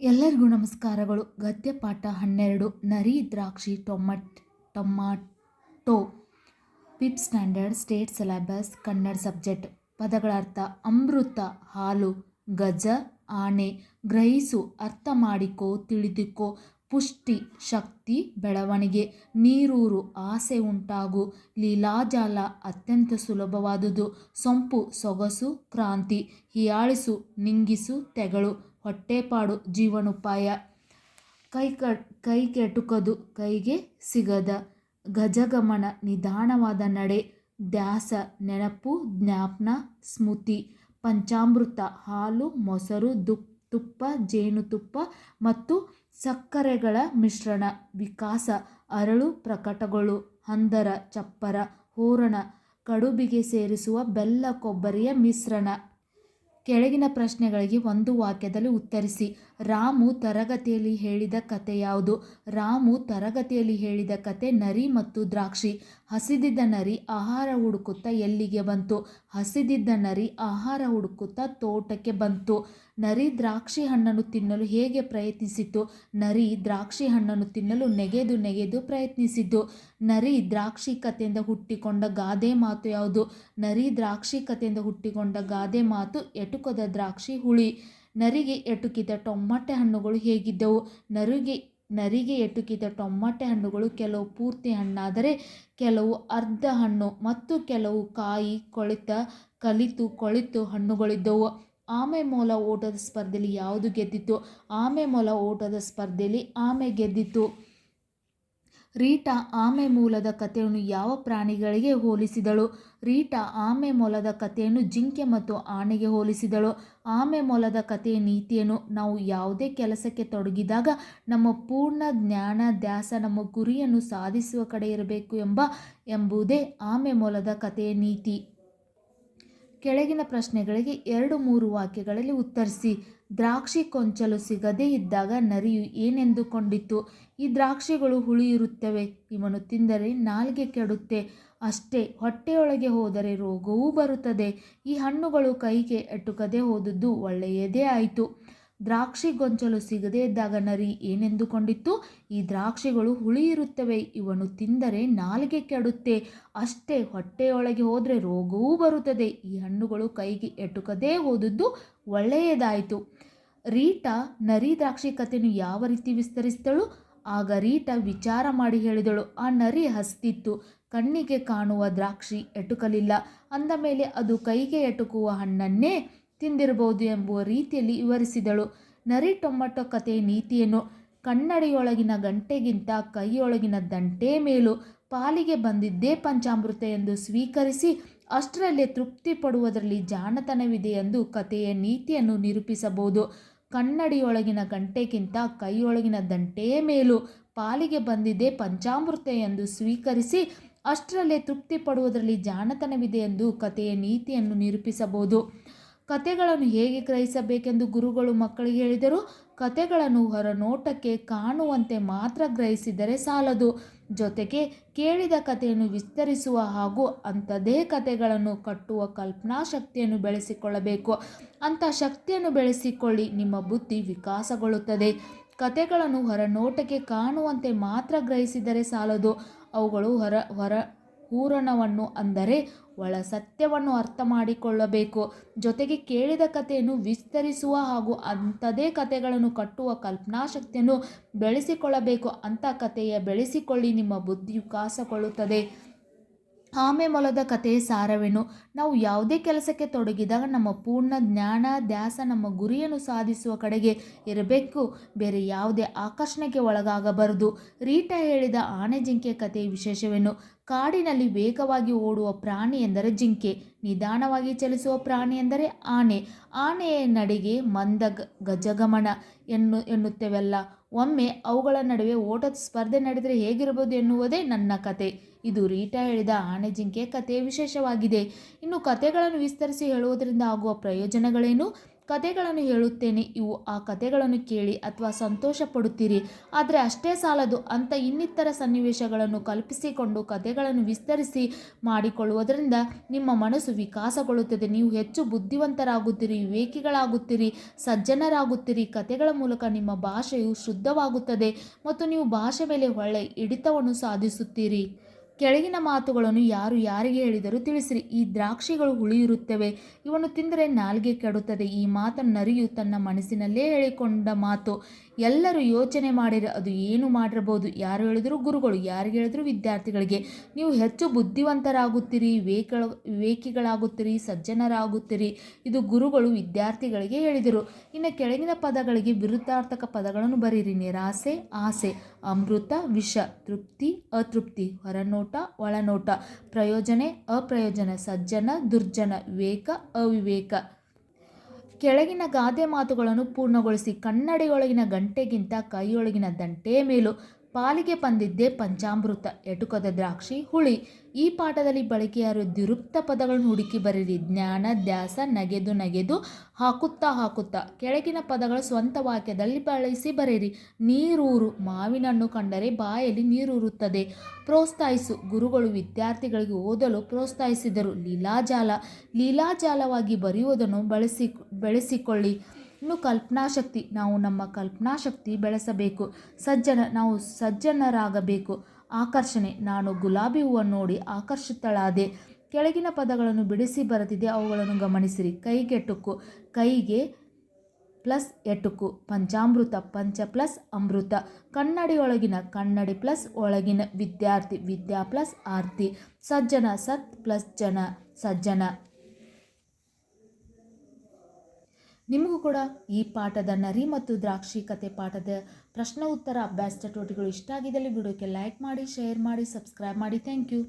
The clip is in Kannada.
ಎಲ್ಲರಿಗೂ ನಮಸ್ಕಾರಗಳು. ಗದ್ಯ ಪಾಠ ಹನ್ನೆರಡು, ನರಿ, ದ್ರಾಕ್ಷಿ, tomato, tomato fifth standard, state syllabus, Kannada subject. ಪದಗಳ ಅರ್ಥ ಅಮೃತ, ಹಾಲು, ಗಜ, ಆನೆ, ಗ್ರಹಿಸು, ಅರ್ಥ ಮಾಡಿಕೋ, ತಿಳಿದುಕೋ ಪುಷ್ಟಿ, ಶಕ್ತಿ, ಬೆಳವಣಿಗೆ, ನೀರೂರು, ಆಸೆ ಉಂಟಾಗು, ಲೀಲಾಜಾಲ ಅತ್ಯಂತ ಸುಲಭವಾದುದು. ಸೊಂಪು, ಸೊಗಸು, ಕ್ರಾಂತಿ, ಹಿಯಾಳಿಸು, ನಿಂಗಿಸು, ತೆಗಳು, ಹೊಟ್ಟೆಪಾಡು, ಜೀವನೋಪಾಯ. ಕೈ ಕ ಕೈಗೆಟುಕದು ಕೈಗೆ ಸಿಗದ, ಗಜಗಮನ, ನಿಧಾನವಾದ ನಡೆ, ದ್ಯಾಸ, ನೆನಪು, ಜ್ಞಾಪನ, ಸ್ಮೃತಿ, ಪಂಚಾಮೃತ, ಹಾಲು, ಮೊಸರು, ದುಪ್, ತುಪ್ಪ, ಜೇನುತುಪ್ಪ ಮತ್ತು ಸಕ್ಕರೆಗಳ ಮಿಶ್ರಣ, ವಿಕಾಸ, ಅರಳು ಪ್ರಕಟಗಳು ಹಂದರ, ಚಪ್ಪರ, ಹೂರಣ, ಕಡುಬಿಗೆ ಸೇರಿಸುವ ಬೆಲ್ಲ ಕೊಬ್ಬರಿಯ ಮಿಶ್ರಣ. ಕೆಳಗಿನ ಪ್ರಶ್ನೆಗಳಿಗೆ ಒಂದು ವಾಕ್ಯದಲ್ಲಿ ಉತ್ತರಿಸಿ. ರಾಮು ತರಗತಿಯಲ್ಲಿ ಹೇಳಿದ ಕತೆ ಯಾವುದು? ರಾಮು ತರಗತಿಯಲ್ಲಿ ಹೇಳಿದ ಕತೆ ನರಿ ಮತ್ತು ದ್ರಾಕ್ಷಿ. ಹಸಿದಿದ್ದ ನರಿ ಆಹಾರ ಹುಡುಕುತ್ತಾ ಎಲ್ಲಿಗೆ ಬಂತು? ಹಸಿದಿದ್ದ ನರಿ ಆಹಾರ ಹುಡುಕುತ್ತಾ ತೋಟಕ್ಕೆ ಬಂತು. ನರಿ ದ್ರಾಕ್ಷಿ ಹಣ್ಣನ್ನು ತಿನ್ನಲು ಹೇಗೆ ಪ್ರಯತ್ನಿಸಿತು ನರಿ ದ್ರಾಕ್ಷಿ ಹಣ್ಣನ್ನು ತಿನ್ನಲು ನೆಗೆದು ನೆಗೆದು ಪ್ರಯತ್ನಿಸಿದ್ದು. ನರಿ ದ್ರಾಕ್ಷಿ ಕಥೆಯಿಂದ ಹುಟ್ಟಿಕೊಂಡ ಗಾದೆ ಮಾತು ಯಾವುದು? ನರಿ ದ್ರಾಕ್ಷಿ ಕಥೆಯಿಂದ ಹುಟ್ಟಿಕೊಂಡ ಗಾದೆ ಮಾತು ಎಟುಕದ ದ್ರಾಕ್ಷಿ ಹುಳಿ. ನರಿಗೆ ಎಟುಕಿದ ಟೊಮಾಟೆ ಹಣ್ಣುಗಳು ಹೇಗಿದ್ದವು? ನರಿಗೆ ನರಿಗೆ ಎಟುಕಿದ ಟೊಮಾಟೆ ಹಣ್ಣುಗಳು ಕೆಲವು ಪೂರ್ತಿ ಹಣ್ಣಾದರೆ ಕೆಲವು ಅರ್ಧ ಹಣ್ಣು ಮತ್ತು ಕೆಲವು ಕಾಯಿ ಕೊಳಿತ ಕಲಿತು ಕೊಳಿತು ಹಣ್ಣುಗಳಿದ್ದವು. ಆಮೆ ಮೊಲ ಓಟದ ಸ್ಪರ್ಧೆಯಲ್ಲಿ ಯಾವುದು ಗೆದ್ದಿತ್ತು? ಆಮೆ ಮೊಲ ಓಟದ ಸ್ಪರ್ಧೆಯಲ್ಲಿ ಆಮೆ ಗೆದ್ದಿತ್ತು. ರೀಟಾ ಆಮೆ ಮೂಲದ ಕಥೆಯನ್ನು ಯಾವ ಪ್ರಾಣಿಗಳಿಗೆ ಹೋಲಿಸಿದಳು? ರೀಟಾ ಆಮೆ ಮೊಲದ ಕಥೆಯನ್ನು ಜಿಂಕೆ ಮತ್ತು ಆನೆಗೆ ಹೋಲಿಸಿದಳು. ಆಮೆ ಮೊಲದ ಕಥೆಯ ನೀತಿಯನ್ನು ನಾವು ಯಾವುದೇ ಕೆಲಸಕ್ಕೆ ತೊಡಗಿದಾಗ ನಮ್ಮ ಪೂರ್ಣ ಜ್ಞಾನ ಧ್ಯಾಸ ನಮ್ಮ ಗುರಿಯನ್ನು ಸಾಧಿಸುವ ಕಡೆ ಇರಬೇಕು ಎಂಬ ಎಂಬುದೇ ಆಮೆ ಮೊಲದ ಕಥೆಯ ನೀತಿ. ಕೆಳಗಿನ ಪ್ರಶ್ನೆಗಳಿಗೆ ಎರಡು ಮೂರು ವಾಕ್ಯಗಳಲ್ಲಿ ಉತ್ತರಿಸಿ. ದ್ರಾಕ್ಷಿ ಕೊಂಚಲು ಸಿಗದೇ ಇದ್ದಾಗ ನರಿಯು ಏನೆಂದುಕೊಂಡಿತ್ತು ಈ ದ್ರಾಕ್ಷಿಗಳು ಹುಳಿಯಿರುತ್ತವೆ, ಇವನು ತಿಂದರೆ ನಾಲ್ಗೆ ಕೆಡುತ್ತೆ. ಅಷ್ಟೇ, ಹೊಟ್ಟೆಯೊಳಗೆ ಹೋದರೆ ರೋಗವೂ ಬರುತ್ತದೆ. ಈ ಹಣ್ಣುಗಳು ಕೈಗೆ ಎಟುಕದೆ ಹೋದದ್ದು ಒಳ್ಳೆಯದೇ ಆಯಿತು. ದ್ರಾಕ್ಷಿ ಗೊಂಚಲು ಸಿಗದೇ ಇದ್ದಾಗ ನರಿ ಏನೆಂದುಕೊಂಡಿತ್ತು? ಈ ದ್ರಾಕ್ಷಿಗಳು ಹುಳಿ ಇರುತ್ತವೆ, ಇವನು ತಿಂದರೆ ನಾಲಿಗೆ ಕೆಡುತ್ತೆ. ಅಷ್ಟೇ ಹೊಟ್ಟೆಯೊಳಗೆ ಹೋದರೆ ರೋಗವೂ ಬರುತ್ತದೆ. ಈ ಹಣ್ಣುಗಳು ಕೈಗೆ ಎಟುಕದೇ ಹೋದದ್ದು ಒಳ್ಳೆಯದಾಯಿತು. ರೀಟಾ ನರಿ ದ್ರಾಕ್ಷಿ ಕಥೆಯನ್ನು ಯಾವ ರೀತಿ ವಿಸ್ತರಿಸಿದಳು? ಆಗ ರೀಟಾ ವಿಚಾರ ಮಾಡಿ ಹೇಳಿದಳು, ಆ ನರಿ ಹಸ್ತಿತ್ತು. ಕಣ್ಣಿಗೆ ಕಾಣುವ ದ್ರಾಕ್ಷಿ ಎಟುಕಲಿಲ್ಲ. ಅಂದ ಮೇಲೆ ಅದು ಕೈಗೆ ಎಟುಕುವ ಹಣ್ಣನ್ನೇ ತಿಂದಿರಬಹುದು ಎಂಬುವ ರೀತಿಯಲ್ಲಿ ವಿವರಿಸಿದಳು. ನರಿ ಟೊಮಟೊ ಕಥೆಯ ನೀತಿಯನ್ನು ಕನ್ನಡಿಯೊಳಗಿನ ಗಂಟೆಗಿಂತ ಕೈಯೊಳಗಿನ ದಂಟೆ ಮೇಲೂ ಪಾಲಿಗೆ ಬಂದಿದ್ದೇ ಪಂಚಾಮೃತ ಎಂದು ಸ್ವೀಕರಿಸಿ ಅಷ್ಟರಲ್ಲೇ ತೃಪ್ತಿ ಪಡುವುದರಲ್ಲಿ ಜಾಣತನವಿದೆ ಎಂದು ಕಥೆಯ ನೀತಿಯನ್ನು ನಿರೂಪಿಸಬಹುದು. ಕನ್ನಡಿಯೊಳಗಿನ ಗಂಟೆಗಿಂತ ಕೈಯೊಳಗಿನ ದಂಟೆ ಮೇಲೂ ಪಾಲಿಗೆ ಬಂದಿದೆ ಪಂಚಾಮೃತ ಎಂದು ಸ್ವೀಕರಿಸಿ ಅಷ್ಟರಲ್ಲೇ ತೃಪ್ತಿ ಪಡುವುದರಲ್ಲಿ ಜಾಣತನವಿದೆ ಎಂದು ಕಥೆಯ ನೀತಿಯನ್ನು ನಿರೂಪಿಸಬಹುದು. ಕತೆಗಳನ್ನು ಹೇಗೆ ಗ್ರಹಿಸಬೇಕೆಂದು ಗುರುಗಳು ಮಕ್ಕಳಿಗೆ ಹೇಳಿದರು. ಕತೆಗಳನ್ನು ಹೊರನೋಟಕ್ಕೆ ಕಾಣುವಂತೆ ಮಾತ್ರ ಗ್ರಹಿಸಿದರೆ ಸಾಲದು. ಜೊತೆಗೆ ಕೇಳಿದ ಕಥೆಯನ್ನು ವಿಸ್ತರಿಸುವ ಹಾಗೂ ಅಂಥದೇ ಕತೆಗಳನ್ನು ಕಟ್ಟುವ ಕಲ್ಪನಾ ಶಕ್ತಿಯನ್ನು ಬೆಳೆಸಿಕೊಳ್ಳಬೇಕು. ಅಂಥ ಶಕ್ತಿಯನ್ನು ಬೆಳೆಸಿಕೊಳ್ಳಿ, ನಿಮ್ಮ ಬುದ್ಧಿ ವಿಕಾಸಗೊಳ್ಳುತ್ತದೆ. ಕತೆಗಳನ್ನು ಹೊರನೋಟಕ್ಕೆ ಕಾಣುವಂತೆ ಮಾತ್ರ ಗ್ರಹಿಸಿದರೆ ಸಾಲದು. ಅವುಗಳು ಹೊರ ಹೊರ ಹೂರಣವನ್ನು ಅಂದರೆ ಒಳ ಸತ್ಯವನ್ನು ಅರ್ಥ ಮಾಡಿಕೊಳ್ಳಬೇಕು. ಜೊತೆಗೆ ಕೇಳಿದ ಕಥೆಯನ್ನು ವಿಸ್ತರಿಸುವ ಹಾಗೂ ಅಂಥದೇ ಕಥೆಗಳನ್ನು ಕಟ್ಟುವ ಕಲ್ಪನಾಶಕ್ತಿಯನ್ನು ಬೆಳೆಸಿಕೊಳ್ಳಬೇಕು. ಅಂಥ ಕಥೆಯ ಬೆಳೆಸಿಕೊಳ್ಳಿ, ನಿಮ್ಮ ಬುದ್ಧಿ ವಿಕಾಸಗೊಳ್ಳುತ್ತದೆ. ಆಮೆ ಮೊಲದ ಕಥೆಯ ಸಾರವೇನು? ನಾವು ಯಾವುದೇ ಕೆಲಸಕ್ಕೆ ತೊಡಗಿದಾಗ ನಮ್ಮ ಪೂರ್ಣ ಜ್ಞಾನ, ಧ್ಯಾಸ, ನಮ್ಮ ಗುರಿಯನ್ನು ಸಾಧಿಸುವ ಕಡೆಗೆ ಇರಬೇಕು. ಬೇರೆ ಯಾವುದೇ ಆಕರ್ಷಣೆಗೆ ಒಳಗಾಗಬಾರದು. ರೀಟಾ ಹೇಳಿದ ಆನೆ ಜಿಂಕೆ ಕಥೆಯ ವಿಶೇಷವೇನು? ಕಾಡಿನಲ್ಲಿ ವೇಗವಾಗಿ ಓಡುವ ಪ್ರಾಣಿ ಎಂದರೆ ಜಿಂಕೆ. ನಿಧಾನವಾಗಿ ಚಲಿಸುವ ಪ್ರಾಣಿ ಎಂದರೆ ಆನೆ. ಆನೆಯ ನಡೆಗೆ ಮಂದ ಗಜಗಮನ ಎನ್ನು, ಎನ್ನುತ್ತೇವಲ್ಲ. ಒಮ್ಮೆ ಅವುಗಳ ನಡುವೆ ಓಟದ ಸ್ಪರ್ಧೆ ನಡೆದರೆ ಹೇಗಿರಬಹುದು ಎನ್ನುವುದೇ ನನ್ನ ಕತೆ. ಇದು ರೀಟಾ ಹೇಳಿದ ಆನೆ ಜಿಂಕೆ ಕಥೆ ವಿಶೇಷವಾಗಿದೆ. ಇನ್ನು ಕಥೆಗಳನ್ನು ವಿಸ್ತರಿಸಿ ಹೇಳುವುದರಿಂದ ಆಗುವ ಪ್ರಯೋಜನಗಳೇನು? ಕಥೆಗಳನ್ನು ಹೇಳುತ್ತೇನೆ. ಇವು ಆ ಕಥೆಗಳನ್ನು ಕೇಳಿ ಅಥವಾ ಸಂತೋಷ ಪಡುತ್ತೀರಿ ಆದರೆ ಅಷ್ಟೇ ಸಾಲದು. ಅಂತ ಇನ್ನಿತರ ಸನ್ನಿವೇಶಗಳನ್ನು ಕಲ್ಪಿಸಿಕೊಂಡು ಕಥೆಗಳನ್ನು ವಿಸ್ತರಿಸಿ ಮಾಡಿಕೊಳ್ಳುವುದರಿಂದ ನಿಮ್ಮ ಮನಸ್ಸು ವಿಕಾಸಗೊಳ್ಳುತ್ತದೆ. ನೀವು ಹೆಚ್ಚು ಬುದ್ಧಿವಂತರಾಗುತ್ತೀರಿ, ವಿವೇಕಿಗಳಾಗುತ್ತೀರಿ, ಸಜ್ಜನರಾಗುತ್ತೀರಿ. ಕಥೆಗಳ ಮೂಲಕ ನಿಮ್ಮ ಭಾಷೆಯು ಶುದ್ಧವಾಗುತ್ತದೆ ಮತ್ತು ನೀವು ಭಾಷೆ ಮೇಲೆ ಒಳ್ಳೆಯ ಹಿಡಿತವನ್ನು ಸಾಧಿಸುತ್ತೀರಿ. ಕೆಳಗಿನ ಮಾತುಗಳನ್ನು ಯಾರು ಯಾರಿಗೆ ಹೇಳಿದರೂ ತಿಳಿಸಿರಿ. ಈ ದ್ರಾಕ್ಷಿಗಳು ಹುಳಿ ಇರುತ್ತವೆ ಇವನ್ನು ತಿಂದರೆ ನಾಲ್ಗೆ ಕೆಡುತ್ತದೆ. ಈ ಮಾತನ್ನು ನರಿಯು ತನ್ನ ಮನಸ್ಸಿನಲ್ಲೇ ಹೇಳಿಕೊಂಡ ಮಾತು. ಎಲ್ಲರೂ ಯೋಚನೆ ಮಾಡಿರಿ, ಅದು ಏನು ಮಾಡಿರಬಹುದು? ಯಾರು ಹೇಳಿದರೂ ಗುರುಗಳು, ಯಾರಿಗೆ ಹೇಳಿದರೂ ವಿದ್ಯಾರ್ಥಿಗಳಿಗೆ. ನೀವು ಹೆಚ್ಚು ಬುದ್ಧಿವಂತರಾಗುತ್ತೀರಿ ವಿವೇಕ ವಿವೇಕಿಗಳಾಗುತ್ತೀರಿ, ಸಜ್ಜನರಾಗುತ್ತೀರಿ. ಇದು ಗುರುಗಳು ವಿದ್ಯಾರ್ಥಿಗಳಿಗೆ ಹೇಳಿದರು. ಇನ್ನು ಕೆಳಗಿನ ಪದಗಳಿಗೆ ವಿರುದ್ಧಾರ್ಥಕ ಪದಗಳನ್ನು ಬರೀರಿ ನಿರಾಸೆ, ಆಸೆ, ಅಮೃತ, ವಿಷ, ತೃಪ್ತಿ, ಅತೃಪ್ತಿ, ಹೊರನೋಟ. ಒಳನೋಟ. ಪ್ರಯೋಜನೆ, ಅಪ್ರಯೋಜನ. ಸಜ್ಜನ, ದುರ್ಜನ. ವಿವೇಕ, ಅವಿವೇಕ. ಕೆಳಗಿನ ಗಾದೆ ಮಾತುಗಳನ್ನು ಪೂರ್ಣಗೊಳಿಸಿ ಕನ್ನಡಿಯೊಳಗಿನ ಗಂಟೆಗಿಂತ ಕೈಯೊಳಗಿನ ದಂಟೆ ಮೇಲು ಪಾಲಿಗೆ ಬಂದಿದ್ದೇ ಪಂಚಾಮೃತ, ಎಟುಕದ ದ್ರಾಕ್ಷಿ, ಹುಳಿ. ಈ ಪಾಠದಲ್ಲಿ ಬಳಕೆಯಾರು ದಿರುಕ್ತ ಪದಗಳನ್ನು ಹುಡುಕಿ ಬರೀರಿ ಜ್ಞಾನ ದ್ಯಾಸ ನಗೆದು ನಗೆದು, ಹಾಕುತ್ತಾ ಹಾಕುತ್ತಾ. ಕೆಳಗಿನ ಪದಗಳು ಸ್ವಂತ ವಾಕ್ಯದಲ್ಲಿ ಬಳಸಿ ಬರೀರಿ ನೀರೂರು ಮಾವಿನಣ್ಣು ಕಂಡರೆ ಬಾಯಲ್ಲಿ ನೀರೂರುತ್ತದೆ. ಪ್ರೋತ್ಸಾಹಿಸು. ಗುರುಗಳು ವಿದ್ಯಾರ್ಥಿಗಳಿಗೆ ಓದಲು ಪ್ರೋತ್ಸಾಹಿಸಿದರು. ಲೀಲಾಜಾಲ. ಲೀಲಾಜಾಲವಾಗಿ ಬರೆಯುವುದನ್ನು ಬಳಸಿ, ಬೆಳೆಸಿಕೊಳ್ಳಿ. ಇನ್ನು ಕಲ್ಪನಾಶಕ್ತಿ ನಾವು ನಮ್ಮ ಕಲ್ಪನಾಶಕ್ತಿ ಬೆಳೆಸಬೇಕು. ಸಜ್ಜನ, ನಾವು ಸಜ್ಜನರಾಗಬೇಕು. ಆಕರ್ಷಣೆ, ನಾನು ಗುಲಾಬಿ ಹೂವನ್ನು ನೋಡಿ ಆಕರ್ಷಿತಳಾದೆ. ಕೆಳಗಿನ ಪದಗಳನ್ನು ಬಿಡಿಸಿ ಬರೆದಿದೆ, ಅವುಗಳನ್ನು ಗಮನಿಸಿರಿ. ಕೈಗೆಟುಕು ಕೈಗೆ ಪ್ಲಸ್ ಎಟುಕು ಪಂಚಾಮೃತ, ಪಂಚ ಪ್ಲಸ್ ಅಮೃತ. ಕನ್ನಡಿಯೊಳಗಿನ, ಕನ್ನಡಿ ಪ್ಲಸ್ ಒಳಗಿನ ವಿದ್ಯಾರ್ಥಿ, ವಿದ್ಯಾ ಪ್ಲಸ್ ಆರ್ತಿ. ಸಜ್ಜನ, ಸತ್ ಪ್ಲಸ್ ಜನ, ಸಜ್ಜನ. ನಿಮಗೂ ಕೂಡ ಈ ಪಾಠದ ನರಿ ಮತ್ತು ದ್ರಾಕ್ಷಿ ಕತೆ ಪಾಠದ ಪ್ರಶ್ನೋತ್ತರ ಅಭ್ಯಾಸ ಚಟುವಟಿಕೆಗಳು ಇಷ್ಟ ಆಗಿದ್ದಲ್ಲಿ ವಿಡಿಯೋಕ್ಕೆ ಲೈಕ್ ಮಾಡಿ ಶೇರ್ ಮಾಡಿ ಸಬ್ಸ್ಕ್ರೈಬ್ ಮಾಡಿ. Thank you